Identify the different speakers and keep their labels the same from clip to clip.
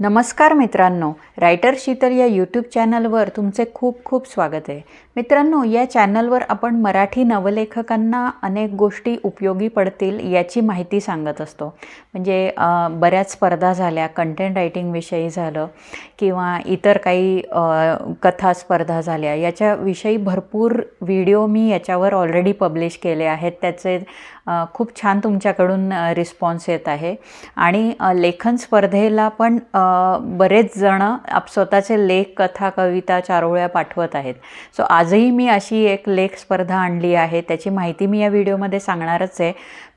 Speaker 1: नमस्कार मित्रांनो रायटर शीतल या यूट्यूब चॅनलवर तुमचे खूप खूप स्वागत आहे. मित्रांनो या चॅनलवर आपण मराठी नवलेखकांना अनेक गोष्टी उपयोगी पडतील याची माहिती सांगत असतो. म्हणजे बऱ्याच स्पर्धा झाल्या कंटेंट रायटिंगविषयी झालं किंवा इतर काही कथा स्पर्धा झाल्या. याच्याविषयी भरपूर व्हिडिओ मी याच्यावर ऑलरेडी पब्लिश केले आहेत. त्याचे खूप छान तुमच्याकडून रिस्पॉन्स येत आहे. आणि लेखन स्पर्धेला पण बरेच जण आप स्वतःचे लेख कथा कविता चारोळ्या पाठवत आहेत. सो आजही मी अशी एक लेख स्पर्धा आणली आहे. त्याची माहिती मी या व्हिडिओमध्ये सांगणारच आहे.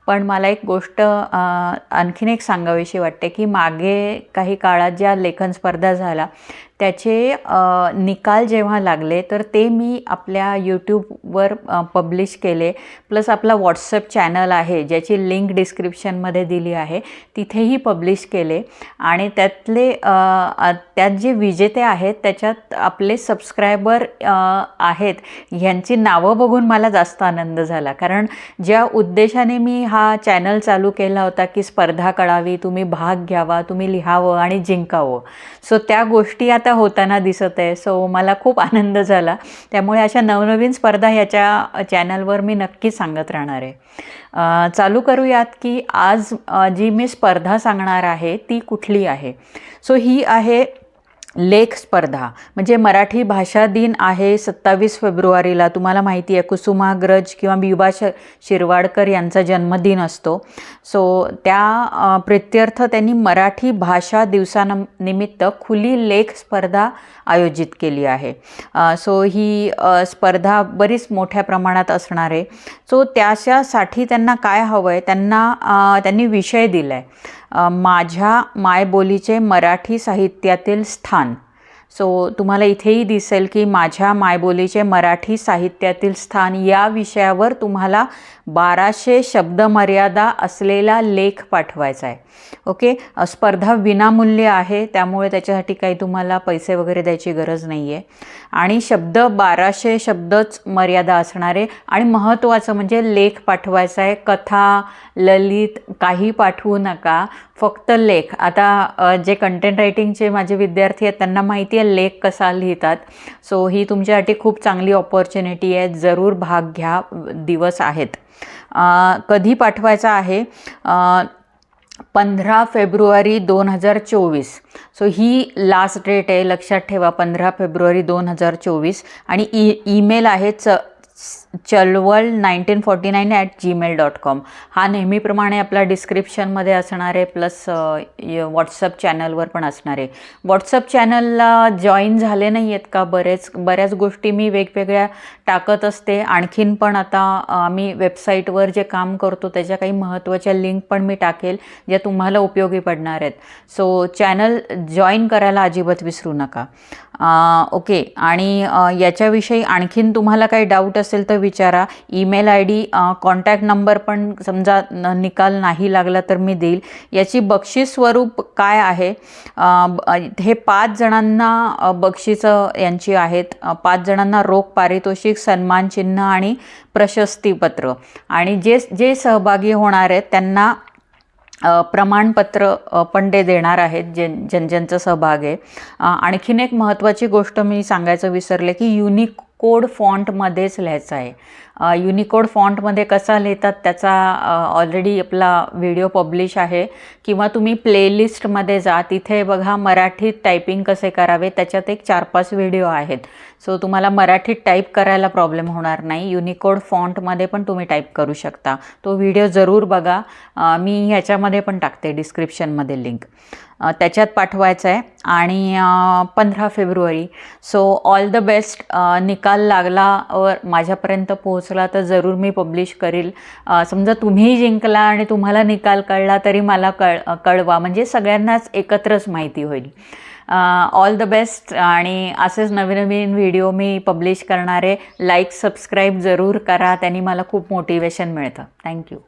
Speaker 1: पण मला एक गोष्ट आणखीन एक सांगावीशी वाटते की मागे काही काळात ज्या लेखन स्पर्धा झाला त्याचे निकाल जेव्हा लागले तर ते मी आपल्या यूट्यूबवर पब्लिश केले. प्लस आपला व्हॉट्सअप चॅनल आहे ज्याची लिंक डिस्क्रिप्शनमध्ये दिली आहे तिथेही पब्लिश केले. आणि त्यातले त्यात जे विजेते आहेत त्याच्यात आपले सबस्क्रायबर आहेत ह्यांची नावं बघून मला जास्त आनंद झाला. कारण ज्या उद्देशाने मी हा चॅनल चालू केला होता की स्पर्धा कळावी तुम्ही भाग घ्यावा तुम्ही लिहावं आणि जिंकावं. सो त्या गोष्टी आता होताना दिसत आहे. सो मला खूप आनंद झाला. त्यामुळे अशा नवनवीन स्पर्धा ह्याच्या चॅनलवर मी नक्की सांगत राहणार आहे. चालू करूयात की आज जी मी स्पर्धा सांगणार आहे ती कुठली आहे? सो ही आहे लेख स्पर्धा. म्हणजे मराठी भाषा दिन आहे सत्तावीस फेब्रुवारीला. तुम्हाला माहिती आहे कुसुमाग्रज किंवा बिबा श शिरवाडकर यांचा जन्मदिन असतो. सो त्या प्रित्यर्थ त्यांनी मराठी भाषा दिवसानिमित्त खुली लेख स्पर्धा आयोजित केली आहे. सो ही स्पर्धा बरीच मोठ्या प्रमाणात असणार आहे. सो त्याच्यासाठी त्यांना काय हवं आहे त्यांना त्यांनी विषय दिला आहे माझ्या मायबोलीचे मराठी साहित्यातील स्थान. सो तुम्हाला इथेही दिसेल की माझ्या मायबोलीचे मराठी साहित्यातील स्थान या विषयावर तुम्हाला बाराशे शब्दमर्यादा असलेला लेख पाठवायचा आहे. ओके स्पर्धा विनामूल्य आहे त्यामुळे त्याच्यासाठी काही तुम्हाला पैसे वगैरे द्यायची गरज नाही आहे आणि शब्द बाराशे शब्दच मर्यादा असणारे आणि महत्त्वाचं म्हणजे लेख पाठवायचा आहे. कथा ललित काही पाठवू नका. फक्त लेख. आता जे कंटेंट रायटिंगचे माझे विद्यार्थी आहेत त्यांना माहिती आहे लेख कसा लिहितात. सो ही तुमच्यासाठी खूप चांगली ऑपॉर्च्युनिटी आहे. जरूर भाग घ्या. दिवस आहेत. कधी पाठवायचा आहे? पंधरा फेब्रुवारी दोन हजार चोवीस. सो ही लास्ट डेट आहे. लक्षात ठेवा पंधरा फेब्रुवारी दोन हजार चोवीस. आणि ई ईमेल आहे च चलवल nineteen forty nine at Gmail dot com हा नेहमीप्रमाणे आपला डिस्क्रिप्शनमध्ये असणार आहे प्लस व्हॉट्सअप चॅनलवर पण असणार आहे. व्हॉट्सअप चॅनलला जॉईन झाले नाही आहेत का? बरेच बऱ्याच गोष्टी मी वेगवेगळ्या टाकत असते. आणखीन पण आता आम्ही वेबसाईटवर जे काम करतो त्याच्या काही महत्त्वाच्या लिंक पण मी टाकेल ज्या तुम्हाला उपयोगी पडणार आहेत. सो चॅनल जॉईन करायला अजिबात विसरू नका. ओके आणि याच्याविषयी आणखीन तुम्हाला काही डाऊट असेल तर विचारा. Email I D contact number पण समजा निकाल नाही लागला तर मी देईल. याची बक्षीस स्वरूप काय आहे? हे पाच जणांना अ, बक्षिसं यांची आहेत. पाच जणांना रोख पारितोषिक सन्मानचिन्ह आणि प्रशस्तीपत्र. आणि जे जे सहभागी होणार आहेत त्यांना प्रमाणपत्र पण ते देणार आहेत जे ज्यां ज्यांचा सहभाग आहे. आणखीन एक महत्त्वाची गोष्ट मी सांगायचं विसरले की युनिक कोड फॉन्टमध्येच लिहायचं आहे. युनिकोड फॉन्टमध्ये कसा लिहितात त्याचा ऑलरेडी आपला व्हिडिओ पब्लिश आहे. किंवा तुम्ही प्लेलिस्टमध्ये जा तिथे बघा मराठीत टायपिंग कसे करावे त्याच्यात एक चार पाच व्हिडिओ आहेत. सो तुम्हाला मराठीत टाईप करायला प्रॉब्लेम होणार नाही. युनिकोड फॉन्टमध्ये पण तुम्ही टाईप करू शकता. तो व्हिडिओ जरूर बघा. मी ह्याच्यामध्ये पण टाकते डिस्क्रिप्शनमध्ये लिंक त्याच्यात पाठवायचं आहे. आणि पंधरा फेब्रुवारी. सो ऑल द बेस्ट निकाल लागला वर माझ्यापर्यंत पोहोचला तर जरूर मी पब्लिश करील. समजा तुम्ही जिंकला आणि तुम्हाला निकाल कळला तरी मला कळ कळवा. म्हणजे सगळ्यांनाच एकत्रच माहिती होईल. ऑल द बेस्ट आणि असेच नवीन नवीन व्हिडिओ मी पब्लिश करणारे. लाईक सबस्क्राईब जरूर करा. त्यांनी मला खूप मोटिवेशन मिळतं. थँक्यू